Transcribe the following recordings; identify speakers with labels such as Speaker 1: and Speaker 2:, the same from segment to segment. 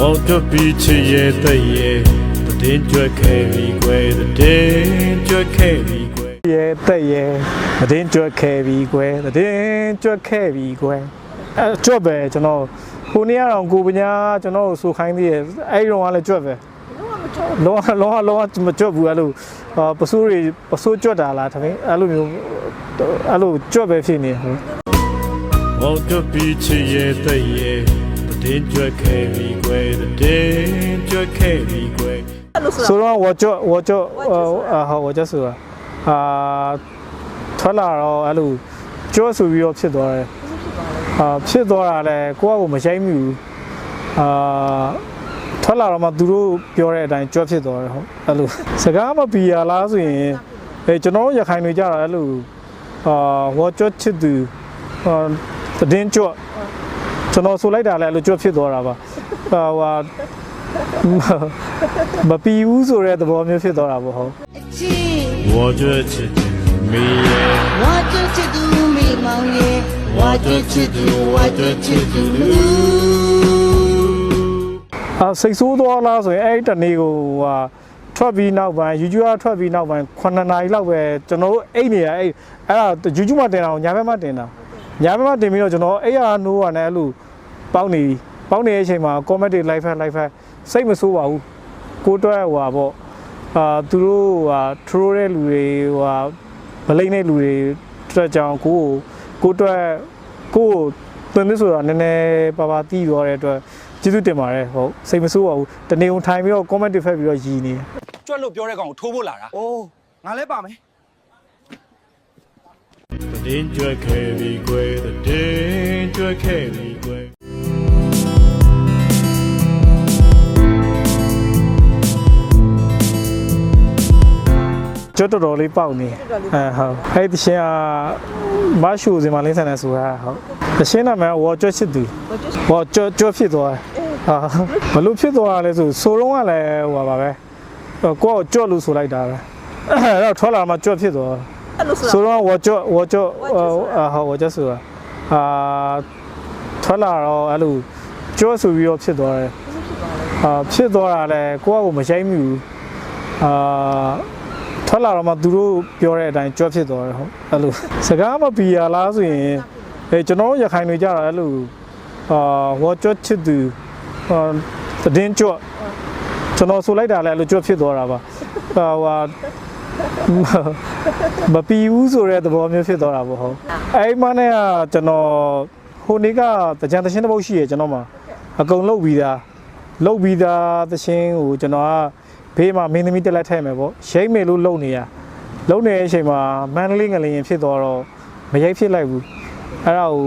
Speaker 1: မောင်တို့ပြီးချစ်ရဲ့တဲ့ရဲ့တည်ကြွက်ခဲ့ပြီကွယ်တည်ကြွက်ခဲ့ပြီကွယ်
Speaker 2: ရဲတက်ရဲသတင်းကြွက်ခဲ့ပြီကွယ်သတင်းကြွက်ခဲ့ပြီကွယ်အဲကြွက်ပဲကျွန်တော်ကိုနေ့ကတော့ကိုပညာကျွန်တော်ကိုဆိုခိုင်းသေးတယ်အဲ့ဒီတော့ကလည်းကြွက်ပဲလောကလောကလောကမကြွက်ဘူးအဲ့လိုအာပစိုးတွေပစိုးကြွက်တာလားတမင်အဲ့လိုမျိုးအဲ့လိုကြွက်ပဲဖြစ်နေတယ်
Speaker 1: မောင်တို့ပြီးချစ်ရဲ့တဲ့ရဲ့ တင်းကြွက်ခဲ့ပြီကွယ်တင်းကြွက်ခဲ့ပြီကွယ်လို့
Speaker 2: ဆိုတာဆိုတော့ဝါကျော့ဝါကျော့အာဟောဝါကျော့ဆိုတာအာထွက်လာတော့အဲ့လိုကြော့ဆိုပြီးတော့ဖြစ်သွားတယ်အာဖြစ်သွားတာလဲကိုယ့်အကိုမရိုက်မိဘူးအာထွက်လာတော့မှသူတို့ပြောတဲ့အတိုင်းကြွက်ဖြစ်သွားတယ်ဟုတ်အဲ့လိုစကားမပီရလားဆိုရင်အဲကျွန်တော်ရခိုင်တွေကြတာအဲ့လိုအာဝါကျော့ချစ်သူအာတင်းကြွက် န်တော်ဆိုလိုက်တာလဲအဲ့လိုကြွဖြစ်သွားတာပါဟာဟို မပီဘူးဆိုတဲ့သဘောမျိုးဖြစ်သွားတာပေါ့ဟုတ်
Speaker 3: 气，
Speaker 1: 我这次的没耶，
Speaker 3: 我这制度没毛耶，我这制度，我这制度。
Speaker 2: အာစိတ်ဆိုးသွားလားဆိုရင်အဲ့ဒီတနေ့ကိုဟာထွက်ပြီးနောက်ပိုင်း YouTube ကထွက်ပြီးနောက်ပိုင်း9နာရီလောက်ပဲကျွန်တော်တို့အိတ်နေရအဲ့အဲ့ဒါ YouTube မှာတင်တာကိုညာဘက်မှာတင်တာညာဘက်မှာတင်ပြီးတော့ကျွန်တော်အဲ့ရနိုးရနဲ့အဲ့လို ပေါက်နေပြီပေါက်နေတဲ့အချိန်မှာ comment တွေ live ဖက် live ဖက်စိတ်မဆိုးပါဘူးကိုတွဲဟိုဟာပေါ့အာသူတို့ဟာ troll တဲ့လူတွေဟိုဟာမလိမ့်တဲ့လူတွေအတွက်ကြောင့်ကိုကိုကိုတွဲကိုကိုသွင်းသစ်ဆိုတာနည်းနည်းပါပါတီးသွားတဲ့အတွက်ကျေးဇူးတင်ပါတယ်ဟုတ်စိတ်မဆိုးပါဘူးတနေုံထိုင်ပြီးတော့ comment တွေဖက်ပြီးတော့ရည်နေတယ်
Speaker 4: ကြွက်လို့ပြောတဲ့ကောင်ကိုထိုးဖို့လာတာ
Speaker 5: အိုးငါလည်းပါမယ်
Speaker 1: တည်ကြွက်ခဲ့ပြီကွယ်တည်ကြွက်ခဲ့ပြီကွယ်
Speaker 2: ကျွတ်တော်တော်လေးပေါက်နေအဲဟုတ်အဲ့ဒီရှင်ကမရှူစင်မလင်းဆန်တဲ့ဆိုတာဟုတ်တရှင်နာမည်ဝါကျွတ်ချစ်သူဝါကျွတ်ကျွတ်ဖြစ်သွားတယ်ဟာဘလို့ဖြစ်သွားလဲဆိုဆိုတော့ကလည်းဟိုပါပဲကိုယ့်ကိုကျွတ်လို့ဆိုလိုက်တာပဲအဲ့တော့ထွက်လာမှကျွတ်ဖြစ်သွားဆိုတော့ဝါကျွတ်ဝါကျွတ်အာဟုတ်ဝါကျွတ်ဆိုတာအာထွက်လာတော့အဲ့လိုကျွတ်ဆိုပြီးတော့ဖြစ်သွားတယ်အာဖြစ်သွားတာလဲကိုယ့်အကိုမဆိုင်မိဘူးအာ ထွက်လာတော့မှသူတို့ပြောတဲ့အတိုင်းကြွက်ဖြစ်သွားတယ်ဟုတ်အဲ့လိုစကားမပီရလားဆိုရင်အဲကျွန်တော်တို့ရခိုင်တွေကြတာအဲ့လိုအာဝါကြွက်ချစ်သူအာတည်င်းကြွက်ကျွန်တော်ဆိုလိုက်တာလည်းအဲ့လိုကြွက်ဖြစ်သွားတာပါဟာဟိုမပီဘူးဆိုတဲ့သဘောမျိုးဖြစ်သွားတာပေါ့ဟုတ်အဲ့မနဲ့ကကျွန်တော်ဟိုနေ့ကတကြံတရှင်းတစ်ပုတ်ရှိရကျွန်တော်မှာအကုန်လုတ်ပြီးသားလုတ်ပြီးသားတရှင်းကိုကျွန်တော်က ဘေးမှာမင်းသမီးတက်လက်ထဲမယ်ပေါ့ရိတ်မယ်လို့လုံနေရလုံနေတဲ့အချိန်မှာမန္တလေးငလျင်ဖြစ်သွားတော့မရိုက်ဖြစ်လိုက်ဘူးအဲ့ဒါကို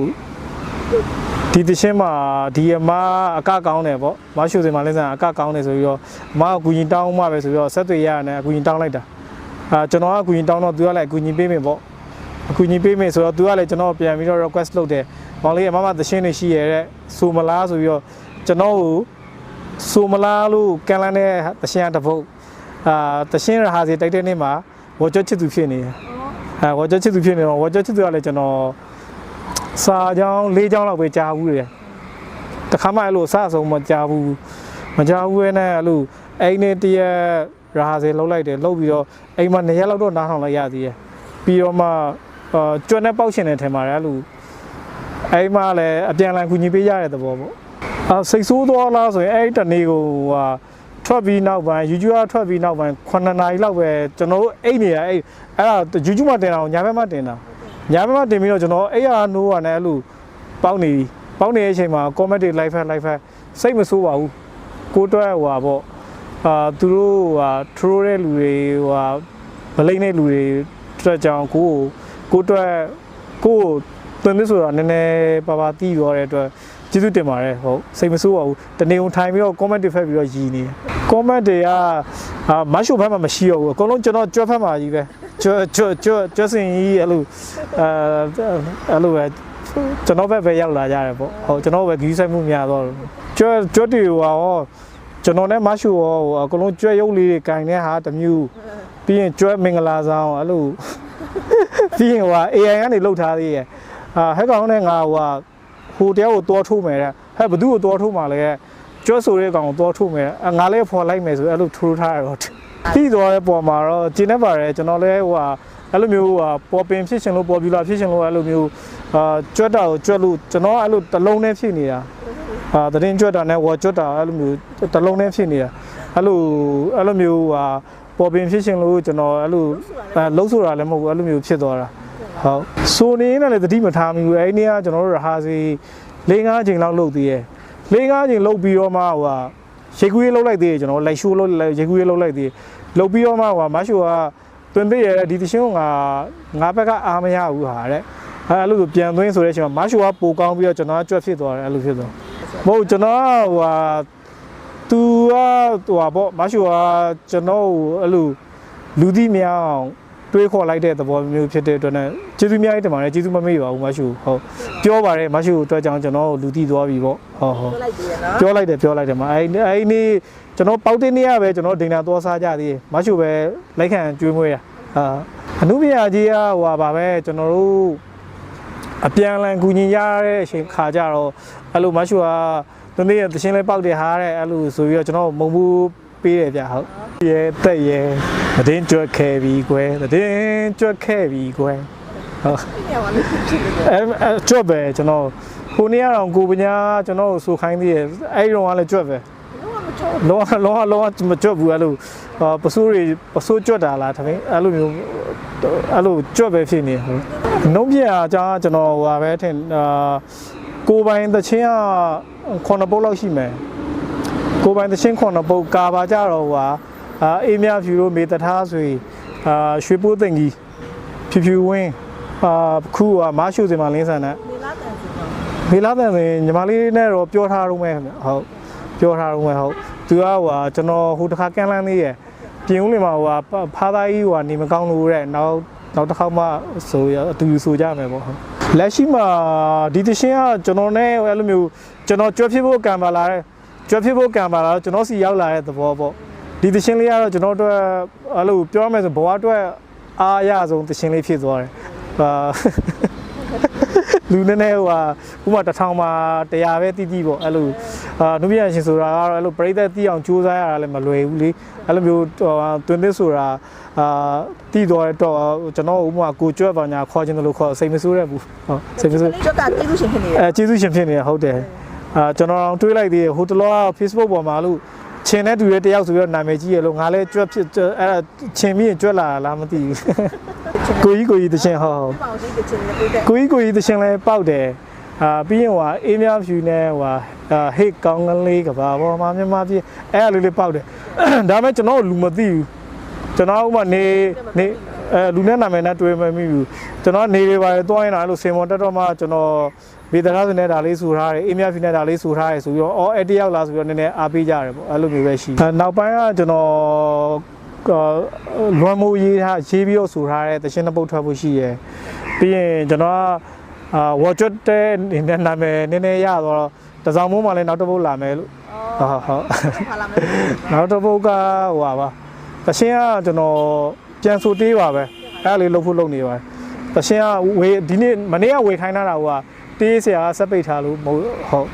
Speaker 2: ဒီတရှင်းမှာဒီအမအကကောင်းတယ်ပေါ့မရှူစင်မှာလည်းစံအကကောင်းတယ်ဆိုပြီးတော့အမအကူကြီးတောင်းမှပဲဆိုပြီးတော့ဆက်သွေးရရတယ်အကူကြီးတောင်းလိုက်တာအာကျွန်တော်ကအကူကြီးတောင်းတော့သူကလည်းအကူကြီးပေးမယ်ပေါ့အကူကြီးပေးမယ်ဆိုတော့သူကလည်းကျွန်တော်ပြန်ပြီးတော့ request လုပ်တယ်မောင်လေးအမမတရှင်းနေရှိရတဲ့ဆိုမလားဆိုပြီးတော့ကျွန်တော်ကို ဆိုမလားလို့ကန်လန်းတဲ့တရှင်းတစ်ပုတ်အာတရှင်းရဟာစီတိုက်တဲ့နေ့မှာဝါကြချစ်သူဖြစ်နေတယ်အဲဝါကြချစ်သူဖြစ်နေတော့ဝါကြချစ်သူကလည်းကျွန်တော်စာကြောင်း၄ကြောင်းလောက်ပဲကြားဘူးတယ်တခါမှအဲ့လိုအစအဆုံးမကြားဘူးမကြားဘူးရဲ့နဲ့အဲ့လိုအိမ်နဲ့တရက်ရာဟာစီလှုပ်လိုက်တယ်လှုပ်ပြီးတော့အိမ်မှာနေရက်လောက်တော့နားထောင်လိုက်ရသေးတယ်ပြီးတော့မှအာကျွတ်နဲ့ပေါက်ရှင်တယ်ထင်ပါတယ်အဲ့လိုအိမ်မှာလည်းအပြန်အလှန်ကူညီပေးရတဲ့သဘောပေါ့ အာစိတ်ဆိုးသွားလားဆိုရင်အဲ့ဒီတနေ့ကိုဟာထွက်ပြီးနောက်ပိုင်း YouTube ကထွက်ပြီးနောက်ပိုင်း9နာရီလောက်ပဲကျွန်တော်တို့အိတ်နေရအဲ့အဲ့ဒါ YouTube မှာတင်တာကိုညာဘက်မှာတင်တာညာဘက်မှာတင်ပြီးတော့ကျွန်တော်အဲ့ရနိုးရနဲ့အဲ့လိုပေါက်နေပြီပေါက်နေတဲ့အချိန်မှာ comment တွေ live ဖက် live ဖက်စိတ်မဆိုးပါဘူးကိုတွဲဟိုဟာပေါ့အာသူတို့ဟာ troll တဲ့လူတွေဟိုဟာမလိမ့်တဲ့လူတွေအတွက်ကြောင့်ကိုကိုကိုတွဲကိုကိုသွင်းသစ်ဆိုတာနည်းနည်းပါပါတီးသွားတဲ့အတွက် ကျေးဇူးတင်ပါတယ်ဟုတ်စိတ်မဆိုးပါဘူးတနေုံထိုင်ပြီးတော့ comment တွေဖက်ပြီးတော့ရည်နေတယ် comment တွေကအာမတ်ရှိုဘက်မှာမရှိတော့ဘူးအကုန်လုံးကျွန်တော်ကြွက်ဖက်မှာကြီးပဲကြွက်ကြွက်ကြွက်ကြွက်စင်ကြီးအဲ့လိုအဲအဲ့လိုပဲကျွန်တော်ဘက်ပဲရောက်လာကြတယ်ပေါ့ဟုတ်ကျွန်တော်ပဲဂီးဆိုင်မှုများတော့ကြွက်ကြွက်တွေဟောကျွန်တော်နဲ့မတ်ရှိုဟောအကုန်လုံးကြွက်ရုပ်လေးတွေခြင်တဲ့ဟာတစ်မျိုးပြီးရင်ကြွက်မင်္ဂလာဆောင်အဲ့လိုပြီးရင်ဟို AI ကနေလှုပ်ထားသေးရဲ့အာဟဲ့ကောင်နဲ့ငါဟို ဟိုတယောက်ကိုတောထိုးမယ်တဲ့ဟဲ့ဘသူ့ကိုတောထိုးမှလဲကျွတ်ဆိုတဲ့ကောင်ကိုတော့ထုတ်မယ်အငါလည်းဖော်လိုက်မယ်ဆိုအဲ့လိုထိုးထားရတော့ပြီးသွားတဲ့ပုံမှာတော့ကျင်းနေပါတယ်ကျွန်တော်လည်းဟိုဟာအဲ့လိုမျိုးဟာပေါ်ပင်ဖြစ်ရှင်လို့ပေါ်ပြူလာဖြစ်ရှင်လို့အဲ့လိုမျိုးအာကျွတ်တာကိုကျွတ်လို့ကျွန်တော်အဲ့လိုတစ်လုံးနဲ့ဖြစ်နေတာအာတရင်ကျွတ်တာနဲ့ဝါကျွတ်တာအဲ့လိုမျိုးတစ်လုံးနဲ့ဖြစ်နေတာအဲ့လိုအဲ့လိုမျိုးဟာပေါ်ပင်ဖြစ်ရှင်လို့ကျွန်တော်အဲ့လိုအဲလှုပ်ဆိုတာလည်းမဟုတ်ဘူးအဲ့လိုမျိုးဖြစ်သွားတာ ဟုတ်ဆိုနေရင်လည်းတတိမထားမိဘူးအဲ့ဒီနေ့ကကျွန်တော်တို့ရဟာစီ၄၅ချိန်လောက်လုပ်သေးရဲ့၄၅ချိန်လုပ်ပြီးတော့မှဟိုဟာရေကူးရေးလုပ်လိုက်သေးတယ်ကျွန်တော်လိုက်ရှိုးလုပ်လိုက်ရေကူးရေးလုပ်လိုက်သေးတယ်လုပ်ပြီးတော့မှဟိုဟာမရှိုးကတွင်သိရတဲ့ဒီတရှင်းကငါငါဘက်ကအားမရဘူးဟာတဲ့အဲအဲ့လိုဆိုပြန်သွင်းဆိုတဲ့အချိန်မှာမရှိုးကပိုကောင်းပြီးတော့ကျွန်တော်ကကြွက်ဖြစ်သွားတယ်အဲ့လိုဖြစ်သွားမဟုတ်ကျွန်တော်ကဟိုဟာသူကဟိုဟာပေါ့မရှိုးကကျွန်တော်ကိုအဲ့လိုလူသိမြောင် တွေးခေါ်လိုက်တဲ့သဘောမျိုးဖြစ်တဲ့အတွက်နဲ့ကျေးဇူးများကြီးတင်ပါတယ်ကျေးဇူးမမေ့ပါဘူးမရှိဘူးဟုတ်ပြောပါတယ်မရှိဘူးအတွက်ကြောင့်ကျွန်တော်တို့လူသိသွားပြီပေါ့ဟုတ်ဟုတ်
Speaker 5: လိုက်တယ်နော်
Speaker 2: ပြောလိုက်တယ်ပြောလိုက်တယ်မအဲ့အဲ့နေ့ကျွန်တော်ပေါက်တင်းနေ့ကပဲကျွန်တော်ဒိန်နာသွားစားကြသေးတယ်မရှိပဲလိုက်ခံကျွေးမွေးရအာအနုပညာကြီးကဟိုပါပါပဲကျွန်တော်တို့အပြန်အလှန်ကူညီရတဲ့အချိန်ခါကြတော့အဲ့လိုမရှိကတနေ့တချင်းလေးပေါက်တယ်ဟာတဲ့အဲ့လိုဆိုပြီးတော့ကျွန်တော်မုံဘူး ပေးတယ်ဗျဟုတ်ရဲတက်ရဲတည်င်းကြွက်ခဲ့ပြီကွယ်တည်င်းကြွက်ခဲ့ပြီကွယ်ဟုတ်
Speaker 5: ညမှာလေးဖြစ်တယ်
Speaker 2: အဲအဲကြွက်ပဲကျွန်တော်ဟိုနေ့ကတော့ကိုပညာကျွန်တော်ကိုဆိုခိုင်းသေးတယ်အဲ့ဒီတော့ကလည်းကြွက်ပဲ
Speaker 5: တော့မချော
Speaker 2: လောလောလောမကြွက်ဘူးအဲ့လိုအာပစိုးတွေပစိုးကြွက်တာလားတမင်းအဲ့လိုမျိုးအဲ့လိုကြွက်ပဲဖြစ်နေဟုတ်နှုံးပြအကြောင်းကကျွန်တော်ဟိုပါပဲထင်အာကိုပိုင်သချင်းကခုနှစ်ပုတ်လောက်ရှိမယ် ကိုပိုင်သချင်းခုနှစ်ပုတ်ကာပါကြတော့ဟိုဟာအာအေးမြဖြူတို့မေတ္ထားဆွေအာရွှေပိုးသိင်ကြီးဖြူဖြူဝင်းအာခုကမရှုစင်မလင်းဆန်နဲ့
Speaker 5: နေလာတယ်ဆိုတော့
Speaker 2: မေလာတဲ့ဆိုရင်ညီမလေးနဲ့တော့ပြောထားတော့မယ်ခင်ဗျဟုတ်ပြောထားတော့မယ်ဟုတ်သူကဟိုဟာကျွန်တော်ဟိုတစ်ခါကန်းလန်းလေးရယ်ပြင်ဦးလင်မှာဟိုဟာဖားသားကြီးဟိုဟာနေမကောင်းလို့တဲ့နောက်နောက်တစ်ခါမှဆိုရအတူတူဆိုကြမယ်ပေါ့ဟုတ်လက်ရှိမှာဒီတရှင်ကကျွန်တော်နဲ့အဲ့လိုမျိုးကျွန်တော်ကြွဖြစ်ဖို့ကံပါလာတဲ့ ကြွဖြစ်ဖို့ကံပါလာတော့ကျွန်တော်စီရောက်လာတဲ့သဘောပေါ့ဒီတရှင်လေးကတော့ကျွန်တော်တို့အဲ့လိုပြောရမယ်ဆိုဘဝအတွက်အားရဆုံးတရှင်လေးဖြစ်သွားတယ်အာလူနည်းနည်းဟိုဟာဥပမာတစ်ထောင်မှာ100ပဲတီးတီးပေါ့အဲ့လိုအာနုပြရရှင်ဆိုတာကတော့အဲ့လိုပြိသက်တီးအောင်ကြိုးစားရတာလည်းမလွယ်ဘူးလေအဲ့လိုမျိုးဟိုဟာတွင်သစ်ဆိုတာအာတီးတော့တော့ကျွန်တော်ဥပမာကိုကြွက်ပါညာခေါ်ခြင်းလို့ခေါ်စိတ်မဆိုးရဘူးဟုတ်စိတ်မဆိုး
Speaker 5: ကျောက်ကတီးလို့ရှင်ဖြစ်နေတယ်
Speaker 2: အဲကျေးဇူးရှင်ဖြစ်နေဟုတ်တယ် အာကျွန်တော်တွေးလိုက်သေးတယ်ဟိုတလောက Facebook ပေါ်မှာလို့ချင်းတဲ့တူရဲ့တယောက်ဆိုပြီးတော့နာမည်ကြီးရလို့ငါလည်းကြွက်ဖြစ်အဲ့ဒါချင်းပြီးရင်ကြွက်လာလားမသိဘူးကိုကြီးကိုကြီးတချင်းဟုတ်ဟုတ်
Speaker 5: ဒီမှာရှိတဲ့ချင်းလေးတွေ့တဲ့
Speaker 2: ကိုကြီးကိုကြီးတရှင်လဲပေါက်တယ်အာပြီးရင်ဟိုဟာအေးမြဖြူနဲ့ဟိုဟာအာဟိတ်ကောင်းကလေးကဘာပေါ်မှာမြန်မာပြည်အဲ့အလိုလေးပေါက်တယ်ဒါပေမဲ့ကျွန်တော်လူမသိဘူးကျွန်တော်ဥမာနေနေအဲလူနဲ့နာမည်နဲ့တွေ့မမိဘူးကျွန်တော်နေတွေပါတယ်တွားရင်တော့အဲ့လိုစင်မော်တက်တော့မှကျွန်တော် ဗေဒနာစနဲ့ဒါလေးဆူထားတယ်အေးမြဖြူနဲ့ဒါလေးဆူထားတယ်ဆိုပြီးတော့အော်အဲ့တယောက်လားဆိုပြီးတော့နည်းနည်းအားပေးကြတယ်ပေါ့အဲ့လိုမျိုးပဲရှိတယ်နောက်ပိုင်းကကျွန်တော်လွန်မိုးရေးထားရေးပြီးတော့ဆူထားတဲ့တခြင်းတစ်ပုတ်ထွက်ဖို့ရှိရယ်ပြီးရင်ကျွန်တော်ကအာဝါချတ်တဲ့နေနဲ့နာမည်နည်းနည်းရတော့တစောင်းမိုးမှလည်းနောက်တစ်ပုတ်လာမယ်လို့ဟုတ်ဟုတ်
Speaker 5: ခါလာမယ်
Speaker 2: နောက်တစ်ပုတ်ကဟိုပါပါတရှင်ကကျွန်တော်ပြန်ဆိုတေးပါပဲအဲ့ဒါလေးလုပ်ဖို့လုပ်နေပါတယ်တရှင်ကဝေဒီနေ့မနေ့ကဝေခိုင်းထားတာဟိုက တေးဆရာကစက်ပိတ်ထားလို့မဟုတ်ဟုတ်